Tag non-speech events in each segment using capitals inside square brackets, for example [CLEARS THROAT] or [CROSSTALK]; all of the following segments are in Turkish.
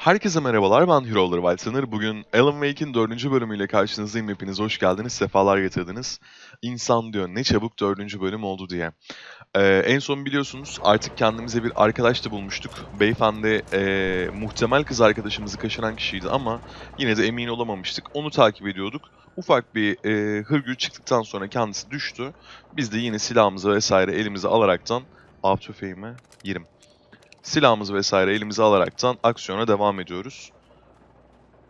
Herkese merhabalar, ben Hero'lar Whitesanır. Bugün Alan Wake'in 4. bölümüyle karşınızdayım. Hepiniz hoş geldiniz, sefalar getirdiniz. İnsan diyor, ne çabuk 4. bölüm oldu diye. Ee, en son biliyorsunuz artık kendimize bir arkadaş da bulmuştuk. Beyefendi ee, muhtemel kız arkadaşımızı kaçıran kişiydi ama yine de emin olamamıştık. Onu takip ediyorduk. Ufak bir ee, hırgür çıktıktan sonra kendisi düştü. Biz de yine silahımızı vesaire elimize alaraktan... Av tüfeğimi yerim silahımızı vesaire elimize alaraktan aksiyona devam ediyoruz.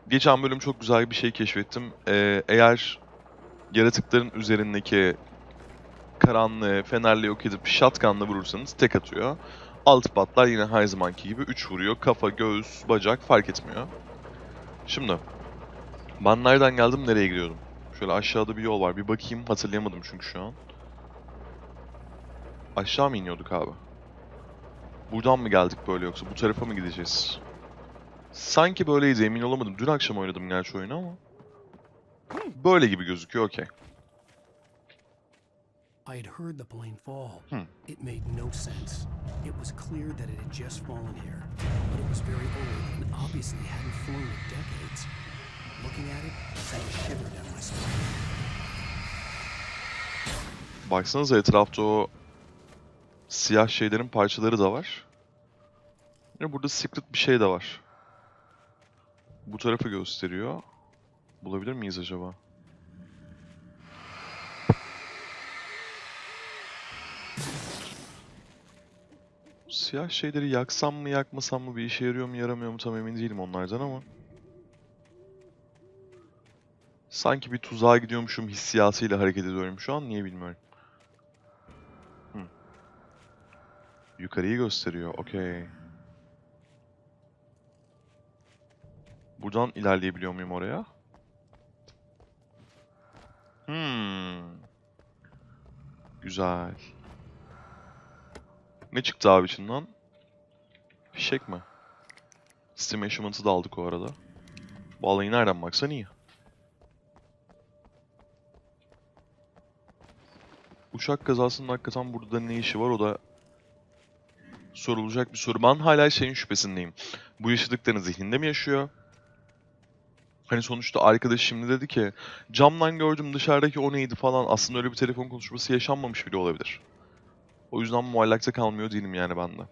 Geçen bölüm çok güzel bir şey keşfettim. Ee, eğer yaratıkların üzerindeki karanlığı fenerle yok edip shotgunla vurursanız tek atıyor. Alt patlar yine her zamanki gibi 3 vuruyor. Kafa, göğüs, bacak fark etmiyor. Şimdi ben nereden geldim nereye gidiyordum? Şöyle aşağıda bir yol var. Bir bakayım hatırlayamadım çünkü şu an. Aşağı mı iniyorduk abi? Buradan mı geldik böyle yoksa bu tarafa mı gideceğiz? Sanki böyleydi emin olamadım. Dün akşam oynadım gerçi oyunu ama. Böyle gibi gözüküyor okey. I had heard the plane fall. Hmm. It made no sense. It was clear that it had just fallen here, but it was very old and obviously hadn't flown in decades. Looking at it sent a shiver down my spine. Baksanıza etrafta o siyah şeylerin parçaları da var. Ve burada secret bir şey de var. Bu tarafı gösteriyor. Bulabilir miyiz acaba? Siyah şeyleri yaksam mı yakmasam mı bir işe yarıyor mu yaramıyor mu tam emin değilim onlardan ama. Sanki bir tuzağa gidiyormuşum hissiyatıyla hareket ediyorum şu an niye bilmiyorum. Yukarıyı gösteriyor. Okey. Buradan ilerleyebiliyor muyum oraya? Hmm. Güzel. Ne çıktı abi içinden? Fişek mi? Steam Achievement'ı da aldık o arada. Vallahi nereden baksan iyi. Uçak kazasının hakikaten burada ne işi var o da sorulacak bir soru. Ben hala şeyin şüphesindeyim. Bu yaşadıklarını zihninde mi yaşıyor? Hani sonuçta arkadaş şimdi dedi ki camdan gördüm dışarıdaki o neydi falan. Aslında öyle bir telefon konuşması yaşanmamış bile olabilir. O yüzden muallakta kalmıyor değilim yani ben de.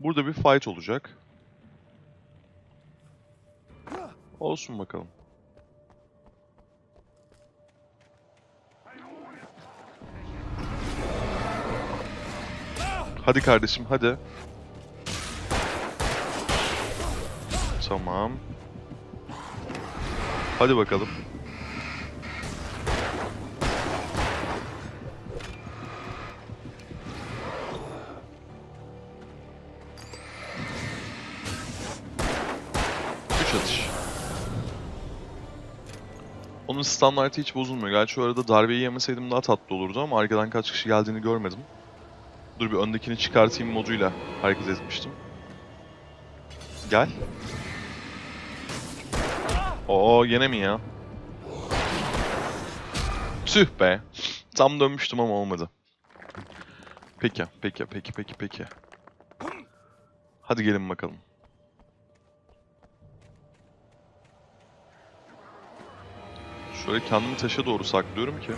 Burada bir fight olacak. Olsun bakalım. Hadi kardeşim hadi. Tamam. Hadi bakalım. Üç. Onun standartı hiç bozulmuyor. Gerçi o arada darbeyi yemeseydim daha tatlı olurdu ama arkadan kaç kişi geldiğini görmedim. Dur bir öndekini çıkartayım moduyla hareket etmiştim. Gel. Oo gene mi ya? Tüh be. Tam dönmüştüm ama olmadı. Peki, peki, peki, peki, peki. Hadi gelin bakalım. Şöyle kendimi taşa doğru saklıyorum ki.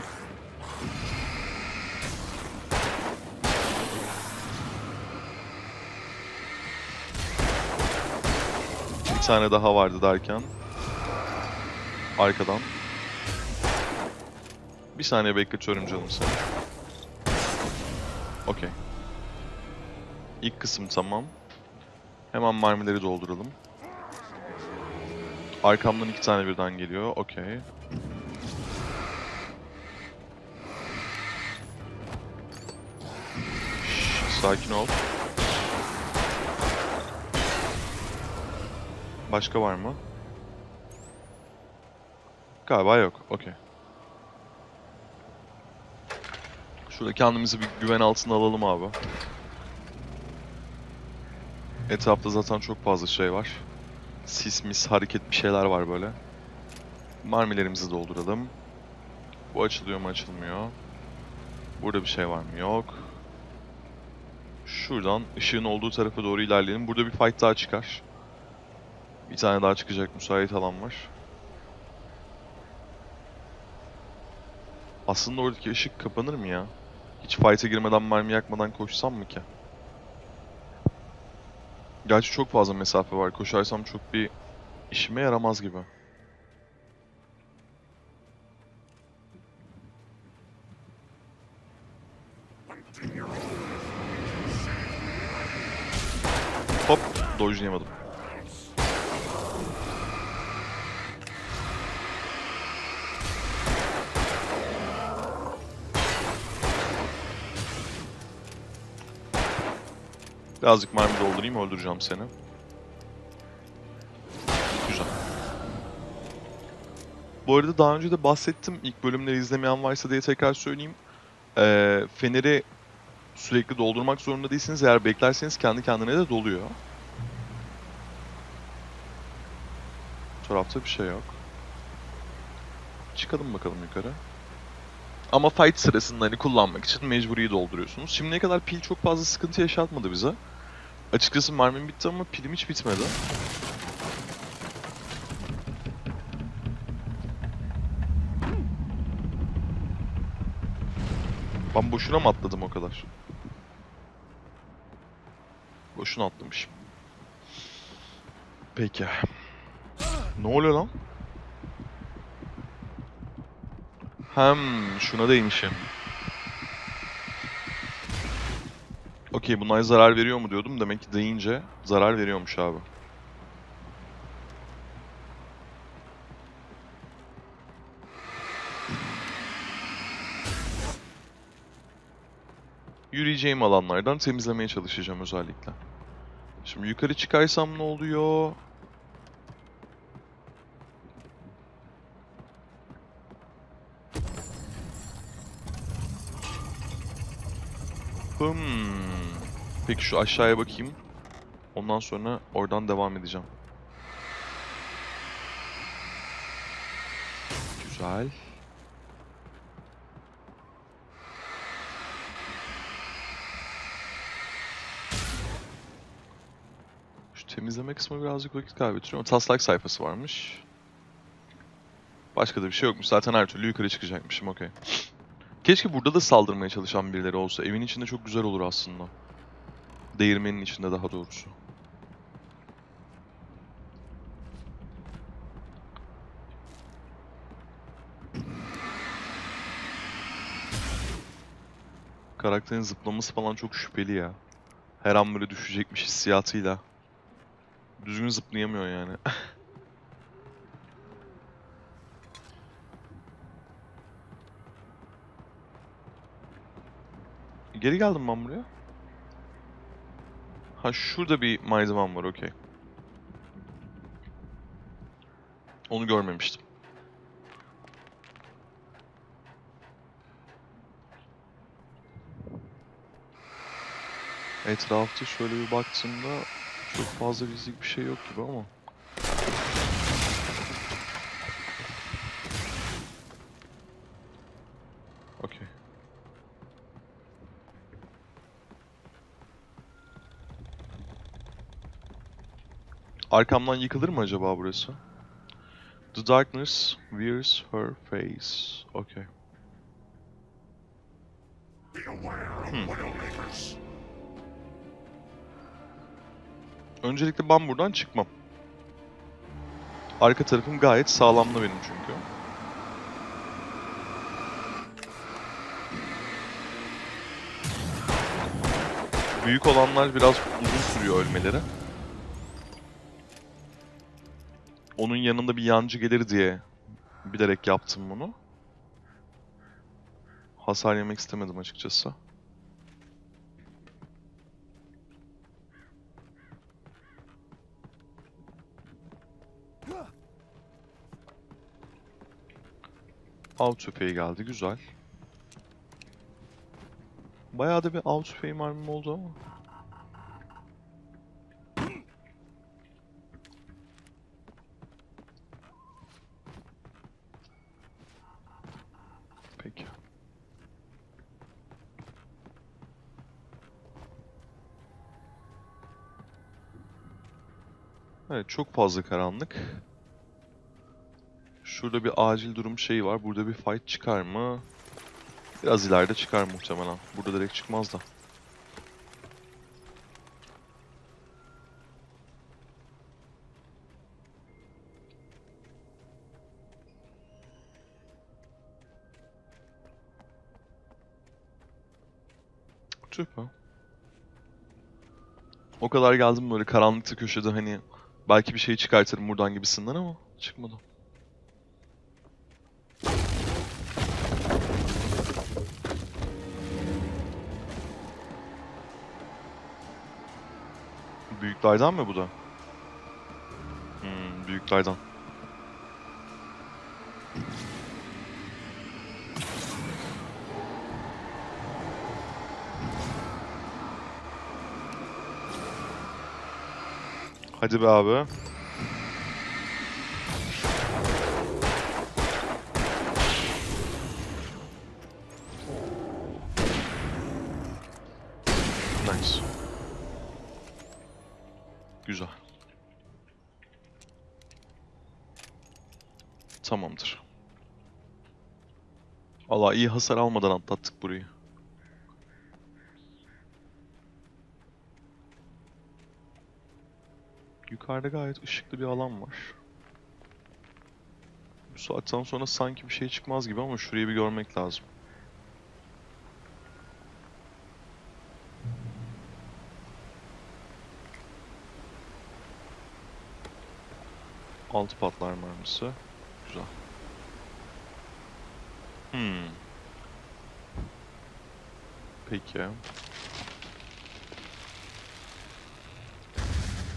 Tane daha vardı derken. Arkadan. Bir saniye bekletiyorum canım seni. Okey. İlk kısım tamam. Hemen mermileri dolduralım. Arkamdan iki tane birden geliyor. Okey. Sakin ol. Başka var mı? Galiba yok. Okey. Şurada kendimizi bir güven altına alalım abi. Etrafta zaten çok fazla şey var. Sis mis hareket bir şeyler var böyle. Mermilerimizi dolduralım. Bu açılıyor mu açılmıyor. Burada bir şey var mı? Yok. Şuradan ışığın olduğu tarafa doğru ilerleyelim. Burada bir fight daha çıkar. Bir tane daha çıkacak müsait alan var. Aslında oradaki ışık kapanır mı ya? Hiç fight'e girmeden mermi yakmadan koşsam mı ki? Gerçi çok fazla mesafe var. Koşarsam çok bir işime yaramaz gibi. Hop, dodge'layamadım. Birazcık mermi doldurayım, öldüreceğim seni. Güzel. Bu arada daha önce de bahsettim. İlk bölümleri izlemeyen varsa diye tekrar söyleyeyim. Ee, feneri sürekli doldurmak zorunda değilsiniz. Eğer beklerseniz kendi kendine de doluyor. Tarafta bir şey yok. Çıkalım bakalım yukarı. Ama fight sırasında hani kullanmak için mecburi dolduruyorsunuz. Şimdiye kadar pil çok fazla sıkıntı yaşatmadı bize. Açıkçası mermim bitti ama pilim hiç bitmedi. Ben boşuna mı atladım o kadar? Boşuna atlamışım. Peki. Ne oluyor lan? Hem şuna değmişim. Okey bunlar zarar veriyor mu diyordum. Demek ki deyince zarar veriyormuş abi. Yürüyeceğim alanlardan temizlemeye çalışacağım özellikle. Şimdi yukarı çıkarsam ne oluyor? Hmm. Peki şu aşağıya bakayım. Ondan sonra oradan devam edeceğim. Güzel. Şu temizleme kısmı birazcık vakit kaybettiriyor taslak sayfası varmış. Başka da bir şey yokmuş. Zaten her türlü yukarı çıkacakmışım. Okey. Keşke burada da saldırmaya çalışan birileri olsa. Evin içinde çok güzel olur aslında. Değirmenin içinde daha doğrusu. Karakterin zıplaması falan çok şüpheli ya. Her an böyle düşecekmiş hissiyatıyla. Düzgün zıplayamıyor yani. [LAUGHS] Geri geldim ben buraya. Ha şurada bir malzemem var okey. Onu görmemiştim. Etrafta şöyle bir baktığımda çok fazla bizlik bir şey yok gibi ama. Okey. Arkamdan yıkılır mı acaba burası? The darkness wears her face. Okay. Hmm. Öncelikle ben buradan çıkmam. Arka tarafım gayet sağlamlı benim çünkü. Büyük olanlar biraz uzun sürüyor ölmeleri. Onun yanında bir yancı gelir diye bilerek yaptım bunu. Hasar yemek istemedim açıkçası. Av tüfeği geldi, güzel. Bayağı da bir av tüfeği mermim oldu ama. Peki. Evet çok fazla karanlık. Şurada bir acil durum şeyi var. Burada bir fight çıkar mı? Biraz ileride çıkar muhtemelen. Burada direkt çıkmaz da. Tüh. O kadar geldim böyle karanlıkta köşede hani belki bir şey çıkartırım buradan gibisinden ama çıkmadı. Büyüklerden mi bu da? Hmm, büyüklerden. Hadi be abi. Nice. Güzel. Tamamdır. Allah iyi hasar almadan atlattık burayı. Yukarıda gayet ışıklı bir alan var. Bu saatten sonra sanki bir şey çıkmaz gibi ama şurayı bir görmek lazım. Altı patlar mermisi. Güzel. Hmm. Peki.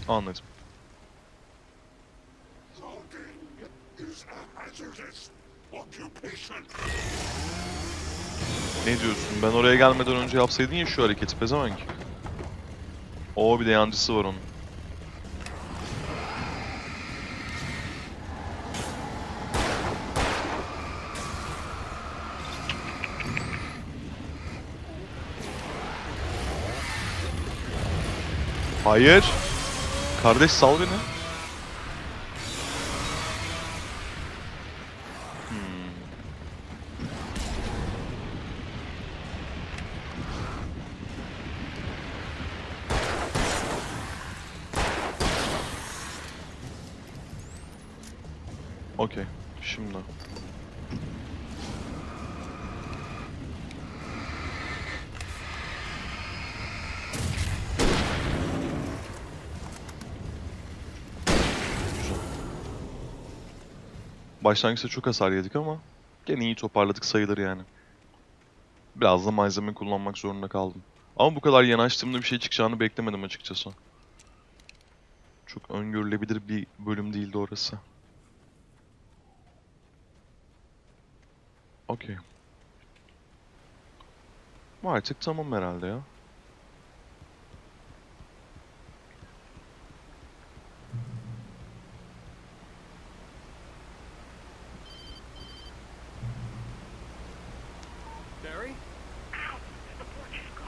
Anladım. is a hazardous occupation. Ne diyorsun? Ben oraya gelmeden önce yapsaydın ya şu hareketi pezevenk. Oo bir de yancısı var onun. Hayır. Kardeş sal beni. Başlangıçta çok hasar yedik ama gene iyi toparladık sayılır yani. Biraz da malzeme kullanmak zorunda kaldım. Ama bu kadar yanaştığımda bir şey çıkacağını beklemedim açıkçası. Çok öngörülebilir bir bölüm değildi orası. Okey. Artık tamam herhalde ya. Barry?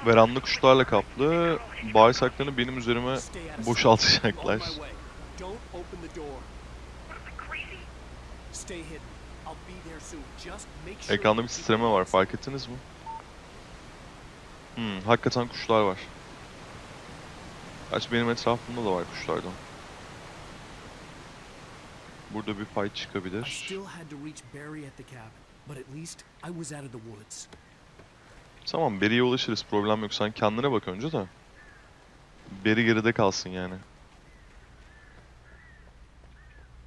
Veranda kuşlarla kaplı. Bağırsaklarını benim üzerime boşaltacaklar. Ekranda bir titreme var fark ettiniz mi? Hmm, hakikaten kuşlar var. Gerçi benim etrafımda da var kuşlardan. Burada bir I çıkabilir. Tamam Beri'ye ulaşırız problem yok. Sen kendine bak önce de. Beri geride kalsın yani.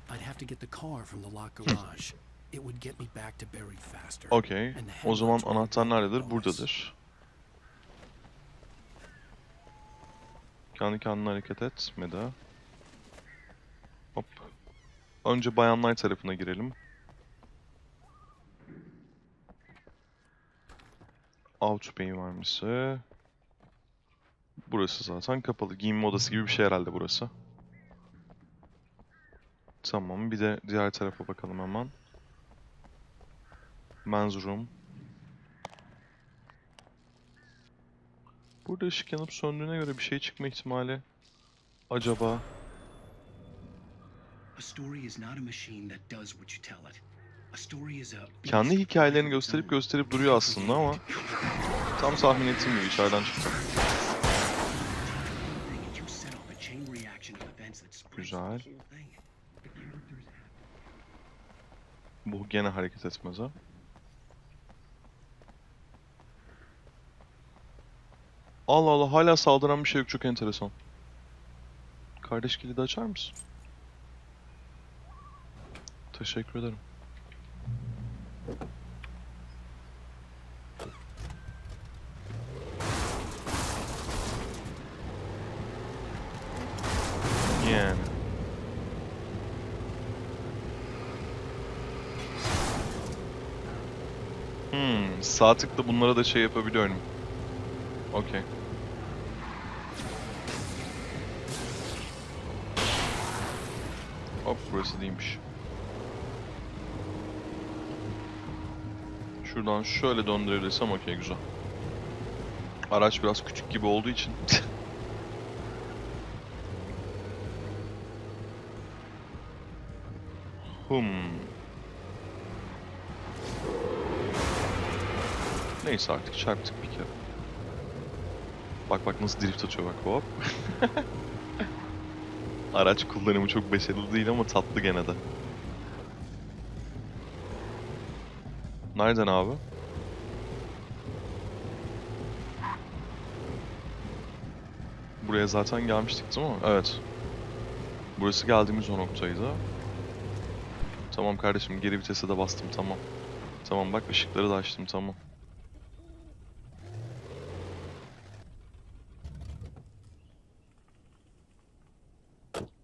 I'd have to get the car from the locked garage. It would get me back to Barry faster. Okey. And the O zaman anahtar nerededir? Buradadır. Kendi kendine hareket etmedi. Hop. Önce bayanlar tarafına girelim. Out Bey varmışsa. Burası zaten kapalı. Giyinme odası gibi bir şey herhalde burası. Tamam. Bir de diğer tarafa bakalım hemen. Men's room. Burada ışık yanıp söndüğüne göre bir şey çıkma ihtimali acaba A story is not a machine that does what you tell it. Kendi hikayelerini gösterip gösterip duruyor aslında ama tam tahmin gibi içeriden çıktı. Güzel. Bu gene hareket etmez ha. Allah Allah hala saldıran bir şey yok çok enteresan. Kardeş kilidi açar mısın? Teşekkür ederim. Yani. Hmm, sağ tıkla bunlara da şey yapabiliyorum. Okey. Hop burası değilmiş. Şuradan şöyle döndürebilirsem okey güzel. Araç biraz küçük gibi olduğu için. [LAUGHS] hmm. Neyse artık çarptık bir kere. Bak bak nasıl drift atıyor bak hop. [LAUGHS] Araç kullanımı çok başarılı değil ama tatlı gene de. Nereden abi? Buraya zaten gelmiştik değil mi? Evet. Burası geldiğimiz o noktaydı. Tamam kardeşim geri vitese de bastım tamam. Tamam bak ışıkları da açtım tamam.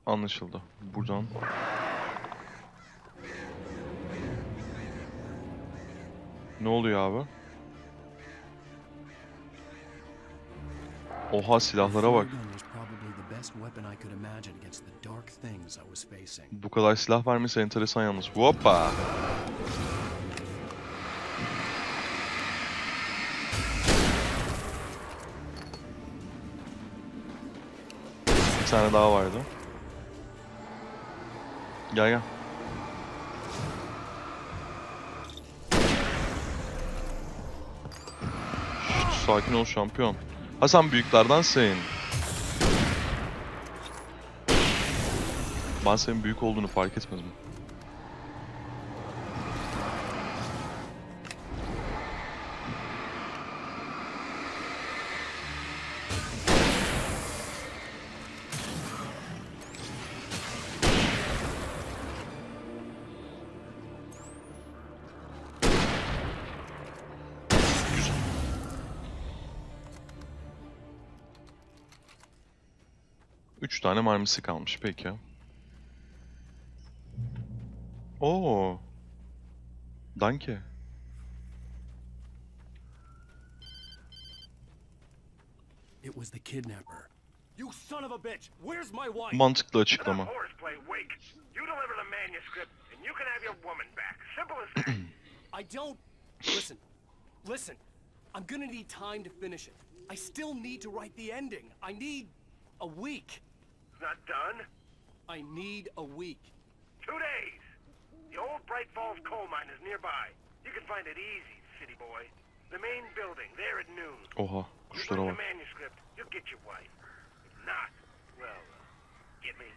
Anlaşıldı. Buradan. Ne oluyor abi? Oha silahlara bak. Bu kadar silah vermesi enteresan yalnız. Hoppa. Bir tane daha vardı. Gel gel. Sakin ol şampiyon. Ha sen büyüklerdensin. Ben senin büyük olduğunu fark etmedim. 3 tane mermisi kalmış peki. Oo. Danke. It was the kidnapper. You son of a bitch. Where's my wife? Mantıklı açıklama. You deliver the manuscript and you can have your woman back. Simple as that. [CLEARS THROAT] I don't listen. Listen. I'm gonna need time to finish it. I still need to write the ending. I need a week. It's not done. I need a week. Two days. The old Bright Falls coal mine is nearby. You can find it easy, city boy. The main building, there at noon. Oha. You Kuşlara bring the bak. manuscript, you'll get your wife. If not, well, uh, get me.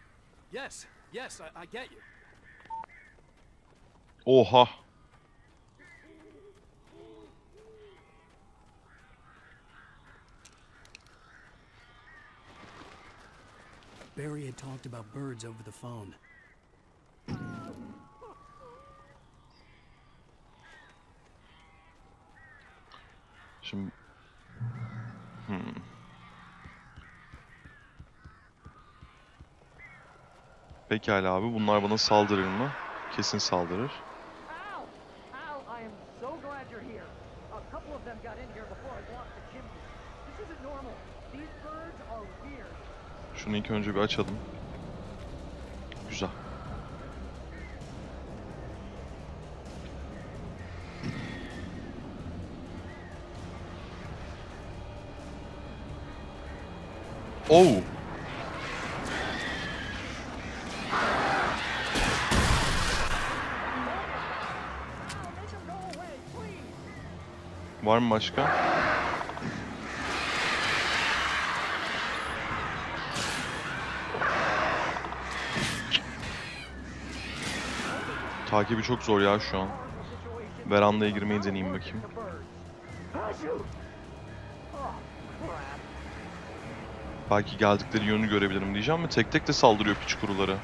Yes, yes, I, I get you. Oha. Barry had talked about birds over the phone. Şimdi... Hmm. Pekala abi bunlar bana saldırır mı? Kesin saldırır. Şunu ilk önce bir açalım. Güzel. Oh. Var mı başka? Takibi çok zor ya şu an. Verandaya girmeyi deneyeyim bakayım. Belki geldikleri yönü görebilirim diyeceğim ve tek tek de saldırıyor piç kuruları.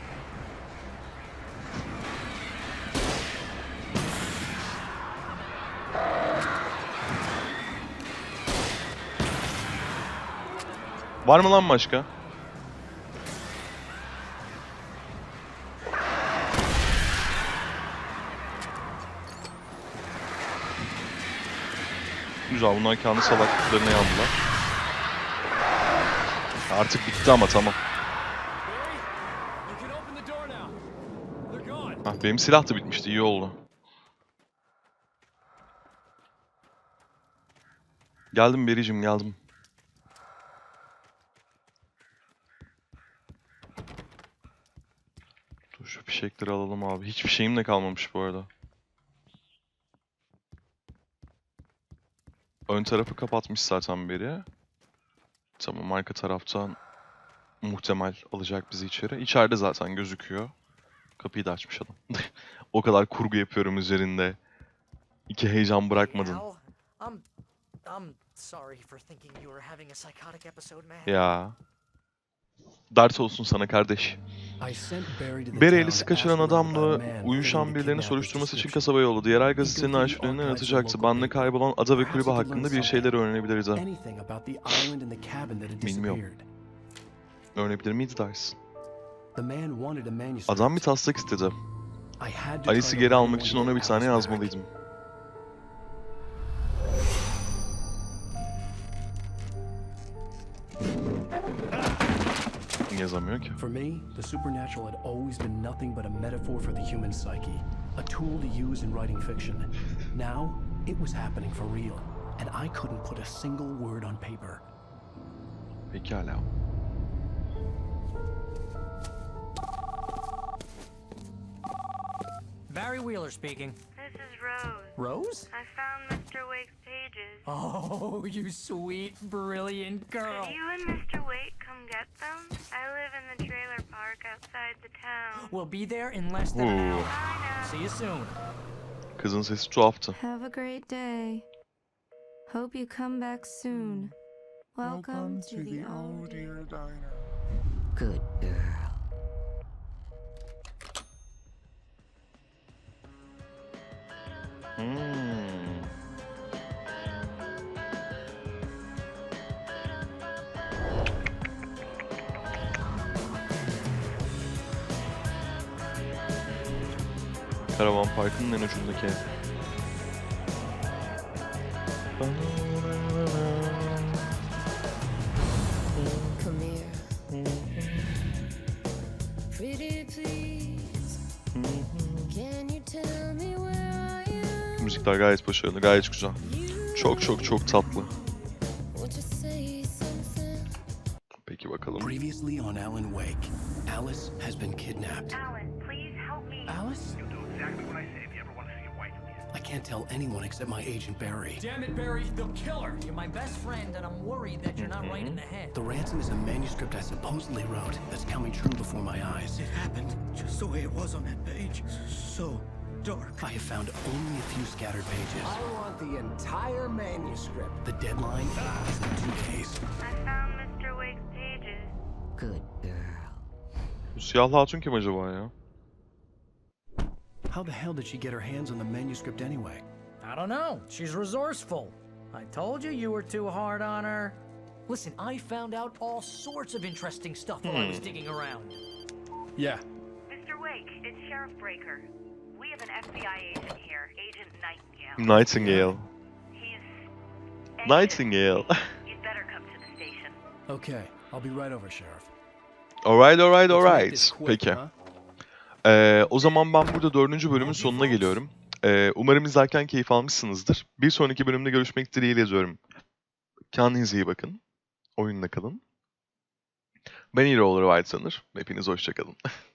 Var mı lan başka? Güzel bunlar kendi salaklıklarına yandılar. Artık bitti ama tamam. Ah, benim silah da bitmişti iyi oldu. Geldim Bericim geldim. Dur şu fişekleri alalım abi. Hiçbir şeyim de kalmamış bu arada. Ön tarafı kapatmış zaten beri. Tamam arka taraftan muhtemel alacak bizi içeri. İçeride zaten gözüküyor. Kapıyı da açmış adam. [LAUGHS] o kadar kurgu yapıyorum üzerinde. İki heyecan bırakmadın. Ya. Dert olsun sana kardeş. Barry Ellis'i kaçıran adamla uyuşan birilerini soruşturması için kasabaya yolladı. Yerel gazetenin through the arşivlerini archives of atacaktı. local Bande paper. kaybolan ada ve kulübe hakkında bir şeyler öğrenebiliriz ha. Bilmiyorum. Öğrenebilir a manuscript. Adam bir taslak istedi. Alice'i geri almak için ona bir tane yazmalıydım. Yazamıyor ki. For me, the supernatural had always been nothing but a metaphor for the human psyche, a tool to use in writing fiction. Now, it was happening for real, and I couldn't put a single word on paper. Pekala. Barry Wheeler speaking. This is Rose. Rose? I found Mr. Wake's pages. Oh, [LAUGHS] you sweet, brilliant girl. Could you and Mr. Wake come get them? I live in the trailer park outside the town. We'll be there in less than an Oo. hour. See you soon. Kızın sesi tuhaftı. Have a great day. Hope you come back soon. Welcome, to, the old Deer Diner. Good girl. Hmm. Karavan Parkı'nın en ucundaki ev. Pretty please. Am? Müzikler gayet başarılı, gayet güzel. Çok çok çok tatlı. Won't you say something? Peki bakalım. Previously on Alan Wake, Alice has been kidnapped. Alan, please help me. Alice? You'll do exactly what I say if you ever want to see your wife again. I can't tell anyone except my agent Barry. Damn it, Barry, they'll kill her. You're my best friend, and I'm worried that you're not right in the mm-hmm. head. The ransom is a manuscript I supposedly wrote that's coming true before my eyes. It happened just the way it was on that page. So dark. I have found only a few scattered pages. I want the entire manuscript. The deadline is in two days. I found Mr. Wake's pages. Good girl. Bu siyahlı hatun kim acaba ya? How the hell did she get her hands on the manuscript anyway? I don't know. She's resourceful. I told you you were too hard on her. Listen, I found out all sorts of interesting stuff while I was hmm. digging around. Yeah. Mr. Wake, it's Sheriff Breaker. We have an FBI agent here, Agent Nightingale. Nightingale. He's Nightingale. [LAUGHS] You'd better come to the station. Okay, I'll be right over, Sheriff. alright alright alright. Peki. Ee, o zaman ben burada dördüncü bölümün sonuna geliyorum. Ee, umarım izlerken keyif almışsınızdır. Bir sonraki bölümde görüşmek dileğiyle diyorum. Kendinize iyi bakın. Oyunla kalın. Ben İroğlu White sanır. Hepiniz hoşçakalın. [LAUGHS]